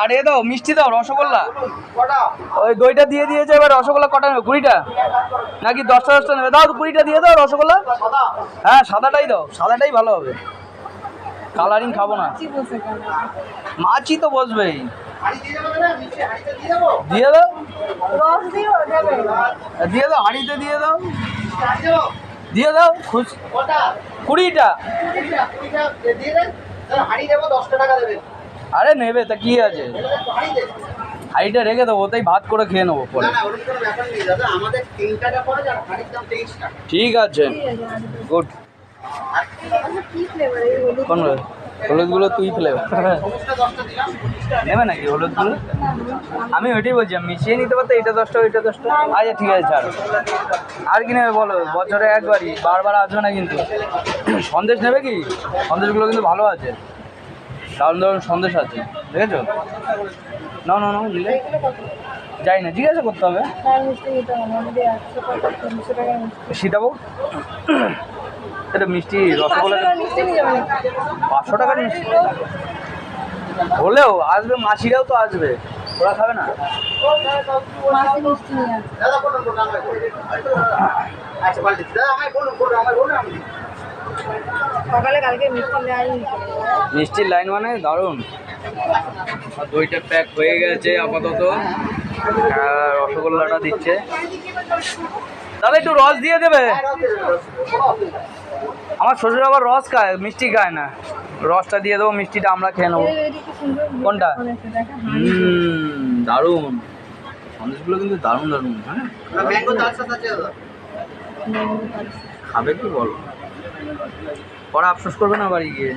আর এ দাও মিষ্টি দাও রসগোল্লা। ওই দইটা দিয়ে দিয়েছে এবার রসগোল্লা কটা নেবে? কুড়িটা? নাকি দশটা দশটা নেবে? দাও কুড়িটা দিয়ে দাও রসগোল্লা। হ্যাঁ সাদাটাই দাও সাদাটাই ভালো হবে। কালারিং খাব না। মাছই তো বসবেই। দিয়ে দাও। রস দিও দেবে। দিয়ে দাও হাঁড়িতে দিয়ে দাও। দিয়ে দাও খুশ কুড়িটা। আরে নেবে তা কি আছে? হাঁড়িটা রেখে দেবো তাই ভাত করে খেয়ে নেব পরে। ঠিক আছে। গুড ফ্লেভার কোন হলুদগুলো তুই দিলাম নেবে নাকি হলুদগুলো? আমি ওইটাই বলছি মিশিয়ে নিতে পারতো এটা দশটা ওইটা দশটা। আচ্ছা ঠিক আছে ছাড়। আর কি নেবে বলো? বছরে একবারই বারবার আসবে না কিন্তু। সন্দেশ নেবে কি? সন্দেশগুলো কিন্তু ভালো আছে। দারুণ দারুণ সন্দেশ আছে, দেখেছ? না না না নিলে যাই না, জিজ্ঞাসা করতে হবে। সীতাবু এটা মিষ্টি রসগোল্লা? পাঁচশো টাকার মিষ্টি। হলেও আসবে, মাসিরাও তো আসবে। ওরা খাবে না। আচ্ছা সকালে কালকে মিষ্টির লাইন মানে দারুণ। দইটা প্যাক হয়ে গেছে আপাতত। রসগোল্লাটা দিচ্ছে। দাদা একটু রস দিয়ে দেবে? আমার শ্বশুর আবার রস খায় মিষ্টি খায় না। রসটা দিয়ে দেবো মিষ্টিটা আমরা খেয়ে নেব। কোনটা? দারুণ। সন্দেশগুলো কিন্তু দারুণ দারুণ। হ্যাঁ? খাবে কি বলো। ওরা আফসোস করবে না বাড়ি গিয়ে?